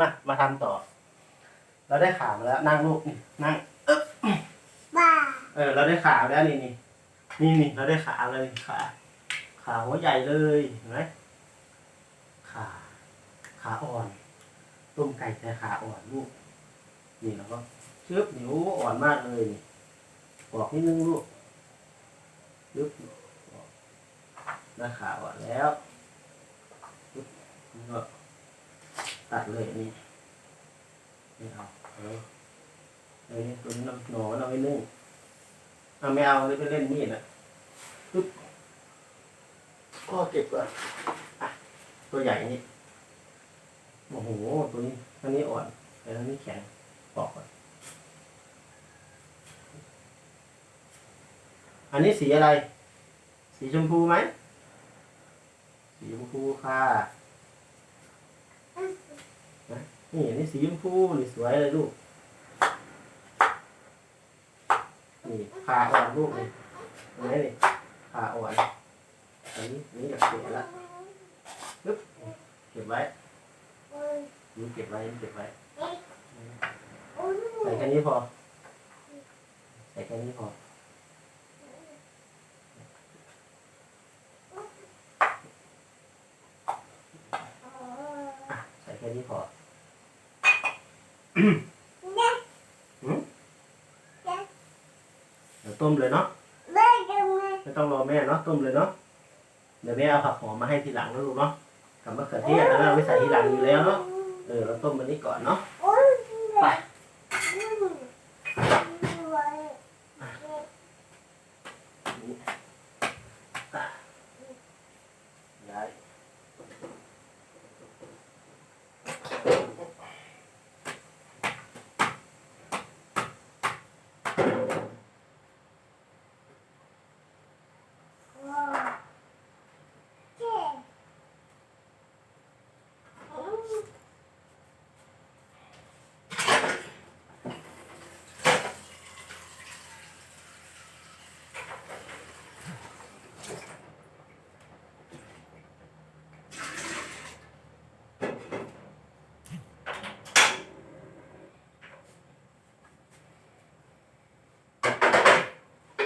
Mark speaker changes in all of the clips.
Speaker 1: มา มาทำต่อ เราได้ขามาแล้ว นั่งลูกนี่ นั่ง เอ๊บ
Speaker 2: บ้า
Speaker 1: เออ เราได้ขามาแล้วนี่นี่นี่นี่เราได้ขาเลยขา ขาหัวใหญ่เลยเห็นไหมขา ขาอ่อน ต้มไก่แต่ขาอ่อนลูก นี่เราก็ชึบนิ้วอ่อนมากเลยนี่บอกนิดนึงลูกชึบบอกได้ขาอ่อนแล้วชึบนี่ก็ ตัดเลยอันนี่ไม่เอาเออเอ้ยตัวนี้น้ำหนอนเอาไว้นึ่งเอาไม่เอาเลยไปเล่นมีดอะปึ๊บก็เก็บก่อนตัวใหญ่นี่โอ้โหตัวนี้ตัวนี้อ่อนแต่ตัวนี้แข็งปอกก่อนอันนี้สีอะไร สีชมพูไหมสีชมพูค่ะ นี่อันนี้สีชมพูนี่สวยเลยลูก นี่ผ่าอ่อนลูกนี่เห็นไหมนี่ผ่าอ่อนอันนี้อันนี้อยากเสียละปึ๊บเก็บไว้นี่เก็บไว้นี่เก็บไว้ใส่แค่นี้พอใส่แค่นี้พอใส่แค่นี้พอ เดี๋ยวต้มเลยเนาะ
Speaker 2: ไม่ได้ไหม
Speaker 1: ไม่ต้องรอแม่เนาะต้มเลยเนาะเดี๋ยวแม่เอาผักหอมมาให้ทีหลังนะลูกเนาะกับมะเขือเทศแล้วเราไม่ใส่ทีหลังอยู่แล้วเนาะเออเราต้มมันนี้ก่อนเนาะ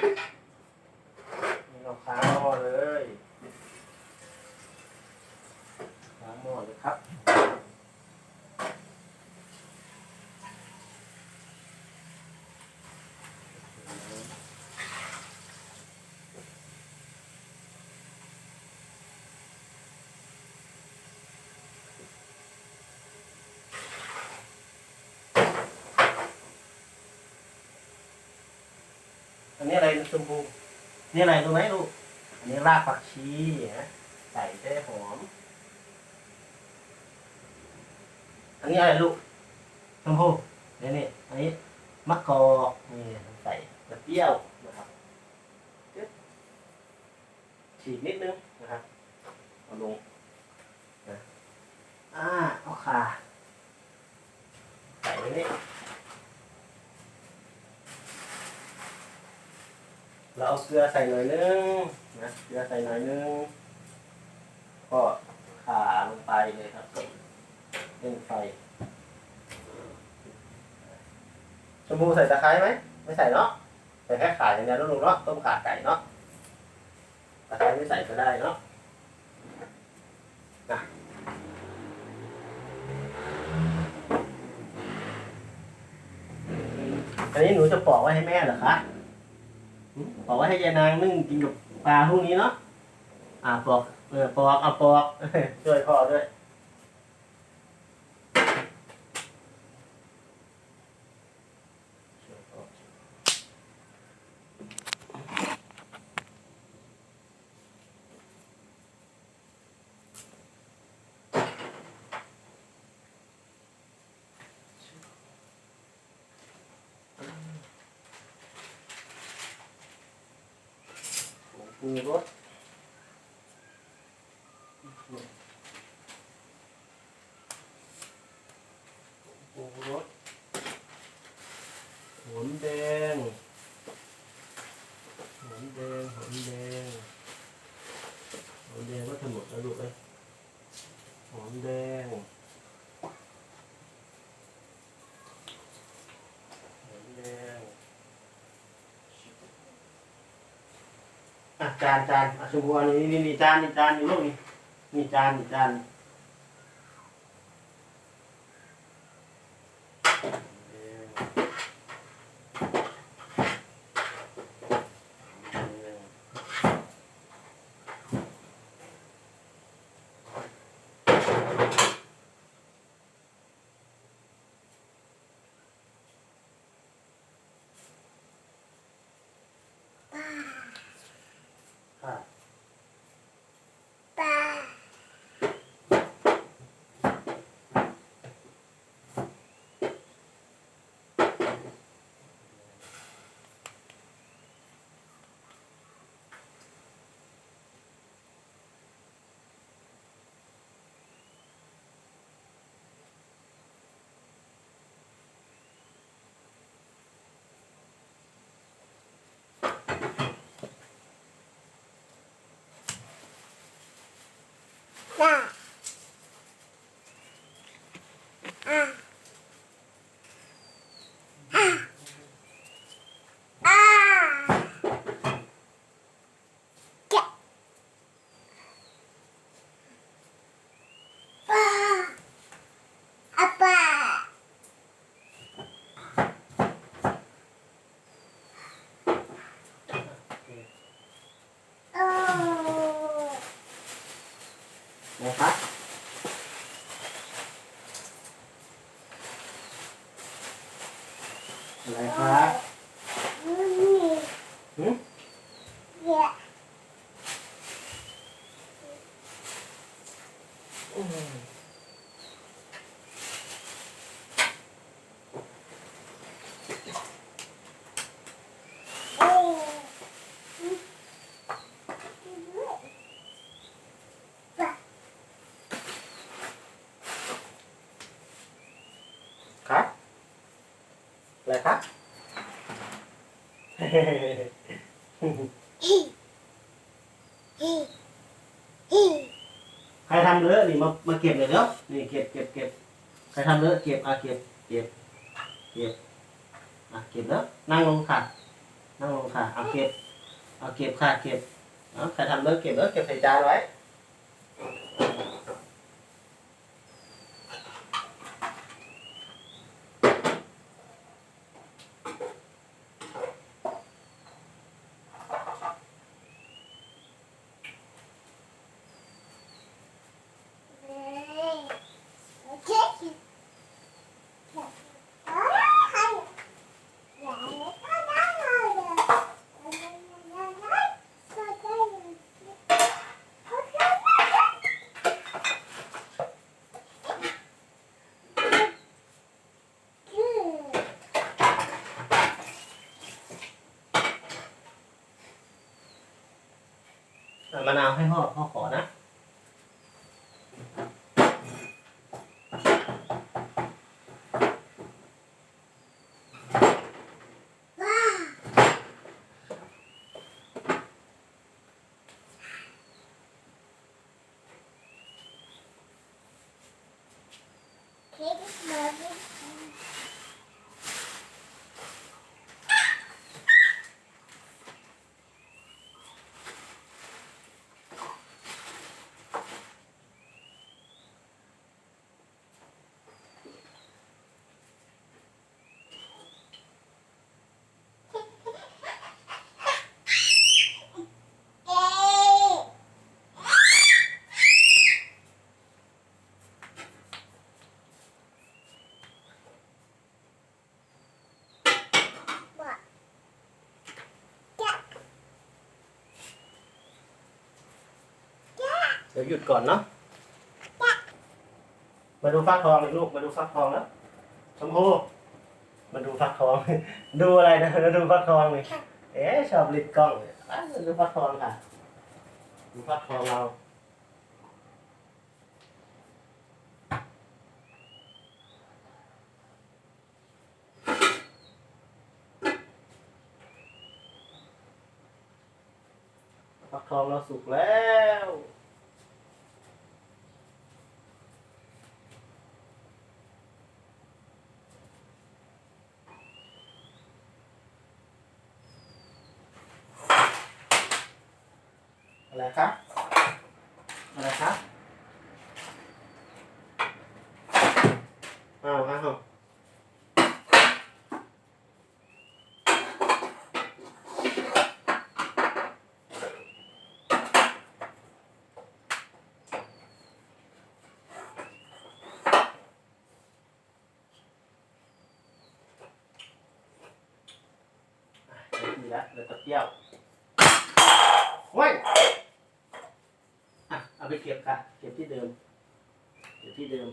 Speaker 1: Thank you. อันนี้อะไรชมพูนี่อะไรรู้ไหมลูก อันนี้รากผักชีนะใส่ได้หอม อันนี้อะไรลูกชมพูนี่นี่อันนี้มะกอกนี่ใส่กระเปรี้ยวนะครับจึ๊บฉีกนิดนึงนะครับเอาลงนะอ่าเอาขาใส่ไว้นี่ เกลือใส่หน่อยนึงนะ เกลือใส่หน่อยนึง ก็ขาลงไปเลยครับเร่งไฟชมพูใส่ตะไคร้ไหม ไม่ใส่เนาะ ใส่แค่ขาอย่างเดียวล้วลูกเนาะ ต้มขาไก่เนาะ ตะไคร้ไม่ใส่ก็ได้เนาะนะอันนี้หนูจะปอกไว้ให้แม่เหรอคะ บอกว่าให้ยายนางนึ่งกินกับปลาพรุ่งนี้เนาะอ่าปอกเออปอกเอาปอกช่วยพ่อด้วยช่วยพ่อ ผงปรุงรสผงปรุงรสหอมแดงหอมแดงหอมแดงหอมแดงก็ทำหมดแล้วลูกเอ้ยหอมแดง จานจานอะชมพูอันนี้นี่นี่จานนี่จานนี่ลูกนี่นี่จานนี่จาน
Speaker 2: ปลาอะอะอะแกะปลาอะปลาโอ้
Speaker 1: นะครับอะไรครับ
Speaker 2: นี่
Speaker 1: หืม
Speaker 2: เนี่ย โอ้ปลา
Speaker 1: ครับ อะครับ ใครทำเลอะนี่มามาเก็บเลยเนาะนี่เก็บเก็บเก็บใครทำเลอะเก็บอะเก็บเก็บเก็บอะเก็บแล้วนั่งลงค่ะ นั่งลงค่ะเอาเก็บเอาเก็บค่ะเก็บเอาใครทำเลอะเก็บเลอะเก็บใส่จานไว้
Speaker 2: เฮ้ยโอเคเอาให้อย่าให้ก็ได้เลยก็ได้อืม
Speaker 1: เอามะนาว ให้หอพ่อขอนะ
Speaker 2: ว้าเค้กมาดิ เอ๊ะว่าจะ
Speaker 1: เดี๋ยวหยุดก่อนเนาะมาดูฟักทองเลยลูกมาดูฟักทองแล้วชมพูมาดูฟักทอง ดูอะไรนะมาดูฟักทองเลยเอ๊ะชอบลิดกล้องเลยอะมาดูฟักทองค่ะดูฟักทองเราฟักทองเราสุกแล้ว อะไรครับอะไรครับเอาเอาได้ทีละแล้วตะเกียวเฮ้ยอะเอา ไปเก็บค่ะ เก็บที่เดิม เก็บที่เดิม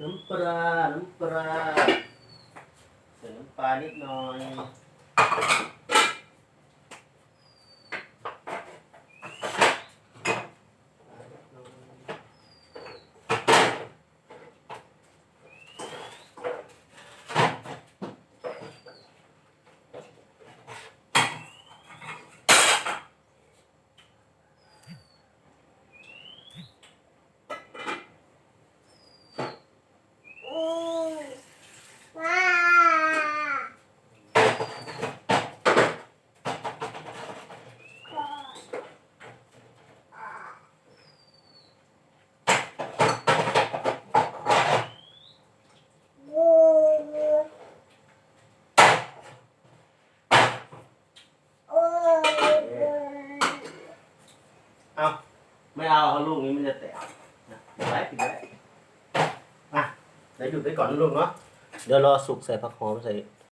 Speaker 1: น้ำปลา น้ำปลา เส่น้ำปลานิดหน่อยเอา ไม่เอาเอาลูกนี้มันจะแตกนะปิดไว้ปิดไว้อะเดี๋ยวหยุดไว้ก่อนนะลูกเนาะเดี๋ยวรอสุกใส่ผักหอมใส่